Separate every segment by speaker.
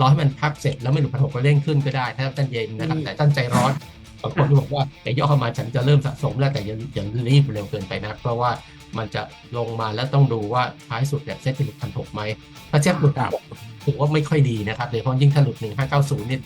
Speaker 1: รอให้มันพักเสร็จแล้วไม่หลุดพันหกก็เร่งขึ้นก็ได้ ถ้าท่านเย็นนะครับ
Speaker 2: อืม
Speaker 1: แต่ท่านใจร้อนบางคนที่บอกว่าแต่ย่อเข้ามาฉันจะเริ่มสะสมแล้วแต่อย่าอย่ารีบเร็วเกินไปนะเพราะว่ามันจะลงมาแล้วต้องดูว่าท้ายสุดเนี่ยเซ็ตจะหลุดพันหกไหมถ้าเซ็ตหลุดพันหกถือว่าไม่ค่อยดีนะครับโดยเฉพาะยิ่งถ้าหลุดหนึ่งห้าเก้าศูนย์เนี่ย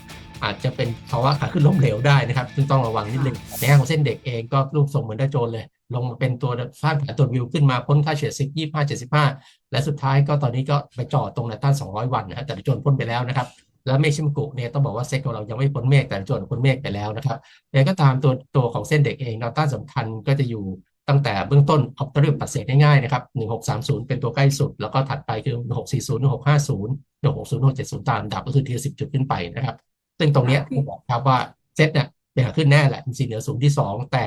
Speaker 1: อาจจะเป็นภาวะขาขึ้นล้มเหลวได้นะครับซึ่งต้องระวังนิดนึงในแง่ของเส้นเด็กเองก็รูปทรงเหมือนได้โจนเลย ลงมาเป็นตัวสร้างแผนตัววิวขึ้นมาพ้นค่าเฉลี่ยซิกยี่ห้าเจ็ดสิบห้าและสุดท้ายก็ตอนนี้ก็ไปจอดตรงแนวต้าน200วันนะฮะแต่โจนพ้นไปแล้วนะครับ แล้วเมฆชิมกุเนี่ยต้องบอกว่าเซ็ตของเรายังไม่พ้นเมฆแต่โจนพ้นเมฆไปแล้วนะครับยังไงก็ตามตัวตัวของเส้นเด็กเองแนวต้านสำคัญก็จะอยู่ตั้งแต่เบื้องต้นเอาตัวเรียกปัดเศษง่ายๆนะครับ1630 เป็นตัวใกล้สุด แล้วก็ถัดไปคือ 1640 1650 1660 1670 ตามลำดับก็คือทีละ10 จุดขึ้นไปนะครับ ซึ่งตรงเนี้ยต้องบอกครับว่าเซ็ตเนี่ยเป็นขาขึ้นแน่แหละมีสีเหนือสูงที่ 2 แต่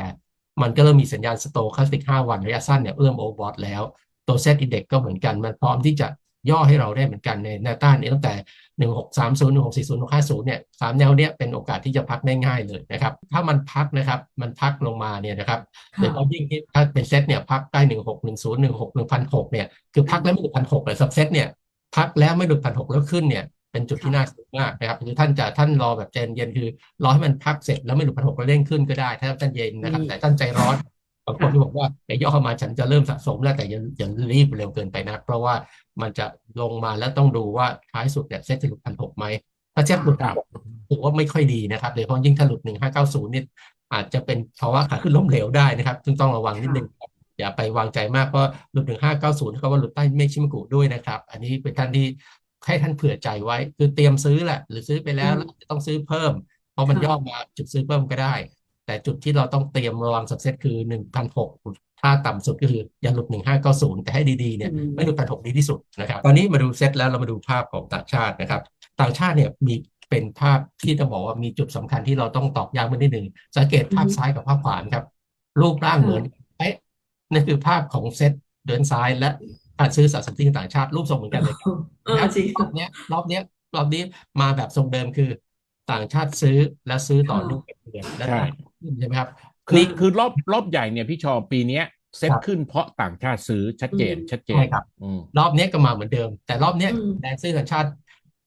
Speaker 1: มันก็เริ่มมีสัญญาณสโตคาสติก5วันระยะสั้นเนี่ยเอื้อมโอเวอร์บอทแล้ว ตัวเซตอินเด็กก็เหมือนกัน มันพร้อมที่จะย่อให้เราได้เหมือนกันในแนวต้านนี้ตั้งแต่ 1630 1640 1650เนี่ยสามแนวเนี้ยเป็นโอกาสที่จะพักได้ง่ายเลยนะครับ ถ้ามันพักนะครับ มันพักลงมาเนี่ยนะครับโดยเฉพาะยิ่งที่ถ้าเป็นเซตเนี่ยพักใกล้1610 16 1,600เนี่ยคือพักแล้วไม่หลุด1,600เลยสับเซตเนี่ยพักแล้วไม่หลุด1,600แล้วขึ้นเนี่ย เป็นจุดที่น่าสนมากนะครับคือท่านจะท่านรอแบบใจเย็นๆคือรอให้มันพักเสร็จแล้วไม่หลุด1,600แล้วเร่งขึ้นก็ได้ ถ้าท่านเย็นนะครับ
Speaker 2: อืม
Speaker 1: แต่ท่านใจร้อนบางคนที่บอกว่าเดี๋ยวย่อเข้ามาฉันจะเริ่มสะสมแล้วแต่อย่าอย่ารีบเร็วเกินไปนะ เพราะว่ามันจะลงมาแล้วต้องดูว่าท้ายสุดเนี่ยเซ็ตจะหลุดพันหกไหมถ้าเซ็ตหลุดพันหกถือว่าไม่ค่อยดีนะครับโดยเฉพาะยิ่งถ้าหลุดหนึ่งห้าเก้าศูนย์เนี่ยอาจจะเป็นภาวะขาขึ้นล้มเหลวได้นะครับซึ่งต้องระวังนิดนึงครับอย่าไปวางใจมากเพราะหลุดหนึ่งห้าเก้าศูนย์เขาว่าหลุดใต้เมฆชิมกุด้วยนะครับ อันนี้เป็นท่านที่ ให้ท่านเผื่อใจไว้ คือเตรียมซื้อแหละ หรือซื้อไปแล้วแล้วอาจจะต้องซื้อเพิ่ม เพราะมัน
Speaker 2: ค่ะ
Speaker 1: ย่อมาจุดซื้อเพิ่มก็ได้ แต่จุดที่เราต้องเตรียมระวังสับเซตคือหนึ่งพันหกถ้าต่ำสุดก็คืออย่าหลุดหนึ่งห้าเก้าศูนย์แต่ให้ดีๆเนี่ย
Speaker 2: อืม
Speaker 1: ไม่หลุดพันหกดีที่สุดนะครับ ตอนนี้มาดูเซตแล้วเรามาดูภาพของต่างชาตินะครับ ต่างชาติเนี่ยมีเป็นภาพที่ต้องบอกว่ามีจุดสำคัญที่เราต้องตอกย้ำมันนิดหนึ่งสังเกตภาพ
Speaker 2: อือฮึ
Speaker 1: ซ้ายกับภาพขวานะครับรูปร่างเหมือนเอ๊ะนั่นคือภาพของเซตเดินซ้ายและ การซื้อสะสมที่ต่างชาติรูปทรงเหมือนกันเลย
Speaker 2: เออจริง
Speaker 1: รอบเนี้ยรอบเนี้ยรอบนี้มาแบบทรงเดิมคือ ต่างชาติซื้อและซื้อต่อเนื่องเป็นเดือนและ
Speaker 3: ใช่
Speaker 1: ขึ้นใช่ไหมครับ
Speaker 3: คือคือรอบรอบใหญ่เนี่ยพี่ชอปีเนี้ยเซ็ต
Speaker 1: ครับ
Speaker 3: ขึ้นเพราะต่างชาติซื้อชัดเจน
Speaker 2: อืม
Speaker 3: ชัดเจน
Speaker 1: ใช่ครับ
Speaker 3: อืม
Speaker 1: รอบเนี้ยก็มาเหมือนเดิม แต่รอบเนี้ย
Speaker 2: อืม
Speaker 1: แรงซื้อต่างชาติ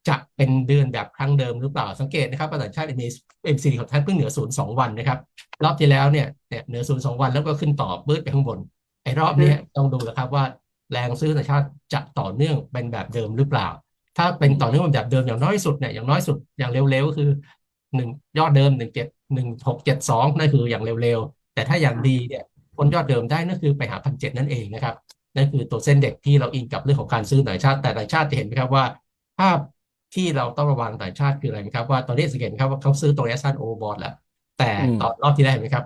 Speaker 1: จะเป็นเดือนแบบครั้งเดิมหรือเปล่าสังเกตนะครับว่าต่างชาติมีเอ็มซีของท่านเพิ่งเหนือศูนย์สองวันนะครับรอบที่แล้วเนี่ยเนี่ยเหนือศูนย์สองวันแล้วก็ขึ้นต่อปื้ดไปข้างบนไอ้รอบเนี้ยต้องดูแล้วครับว่า แรงซื้อต่างชาติจะต่อเนื่องเป็นแบบเดิมหรือเปล่า ถ้าเป็นต่อเนื่องเป็นแบบเดิมอย่างน้อยสุดเนี่ยอย่างน้อยสุดอย่างเร็วๆก็คือหนึ่งยอดเดิมหนึ่งเจ็ดหนึ่งหกเจ็ดสองนั่นคืออย่างเร็วๆ แต่ถ้าอย่างดีเนี่ยพ้นยอดเดิมได้นั่นคือไปหาพันเจ็ดนั่นเองนะครับนั่นคือตัวเส้นเด็กที่เราอิงกับเรื่องของการซื้อต่างชาติแต่ต่างชาติจะเห็นไหมครับว่าภาพที่เราต้องระวังต่างชาติคืออะไรนะครับ ว่าตอนนี้สังเกตไหมครับว่าเขาซื้อตัวระยะสั้นโอเวอร์บอทแล้วแต่
Speaker 3: อืม
Speaker 1: ตอนรอบที่แล้วเห็นไหมครับ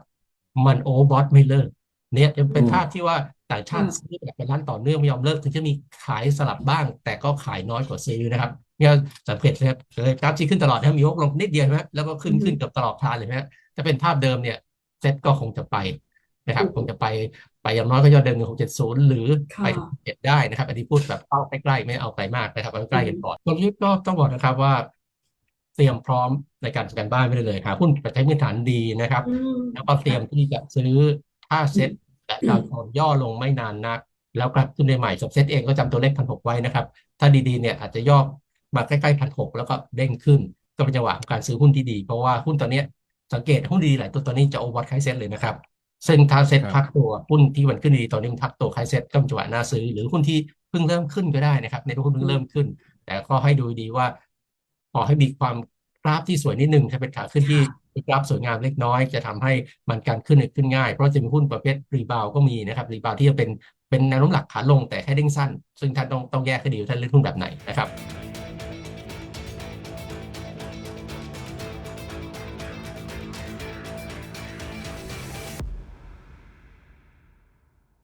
Speaker 1: มันโอเวอร์บอทไม่เลิกเนี่ยยังเป็น
Speaker 3: อืม
Speaker 1: ภาพที่ว่า ต่างชาติ
Speaker 2: อืม
Speaker 1: ซื้อแบบเป็นร้านต่อเนื่องไม่ยอมเลิกถึงจะมีขายสลับบ้าง แต่ก็ขายน้อยกว่าซื้อนะครับเนี่ยสังเกตเลยครับเลยกราฟที่ขึ้นตลอดนะครับมีวกลงนิดเดียวใช่ไหมแล้วก็ขึ้น
Speaker 2: อืม
Speaker 1: ขึ้นเกือบตลอดทางเลยไหมฮะถ้าเป็นภาพเดิมเนี่ยเซ็ตก็คงจะไปนะครับ
Speaker 2: อืม
Speaker 1: คงจะไปไปอย่างน้อยก็ยอดเดิมหนึ่งหกเจ็ดศูนย์หรือ
Speaker 2: ค่ะ
Speaker 1: ไปถึงเจ็ดได้นะครับ อันนี้พูดแบบเป้าใกล้ๆไม่เอาไกลมากนะครับเอาใกล้ๆกันก่อนกลยุทธ์ก็ต้องบอกนะครับว่า เตรียมพร้อมในการจัดการบ้านไม่ได้เลยหาหุ้นปัจจัยพื้นฐานดีนะครับ
Speaker 2: อืม
Speaker 1: แล้วก็เตรียมที่จะซื้อถ้าเซ็ต และดาวโจนส์ย่อลงไม่นานนัก แล้วกลับขึ้นในใหม่สับเซ็ตเองก็จำตัวเลขพันหกไว้นะครับ ถ้าดีๆเนี่ยอาจจะย่อมาใกล้ๆพันหกแล้วก็เด้งขึ้น ก็เป็นจังหวะของการซื้อหุ้นที่ดี เพราะว่าหุ้นตอนเนี้ยสังเกตหุ้นดีหลายตัวตอนนี้จะโอเวอร์ไคเซ็ตเลยนะครับซึ่งถ้าเซ็ต
Speaker 3: ครับ
Speaker 1: พักตัวหุ้นที่มันขึ้นดีตอนนี้มันพักตัวไคเซ็ตก็เป็นจังหวะน่าซื้อ หรือหุ้นที่เพิ่งเริ่มขึ้นก็ได้นะครับ ในหุ้นเพิ่งเริ่มขึ้น แต่ก็ให้ดูดีว่าขอให้มีความ กราฟที่สวยนิดนึงถ้าเป็นขาขึ้นที่มีกราฟสวยงามเล็กน้อย จะทำให้มันการขึ้นเนี่ยขึ้นง่าย เพราะจะมีหุ้นประเภทรีบาวก็มีนะครับรีบาวที่จะเป็นเป็นแนวโน้มหลักขาลงแต่แค่เด้งสั้น ซึ่งท่านต้องต้องแยกให้ดีว่าท่านเล่นหุ้นแบบไหนนะครับ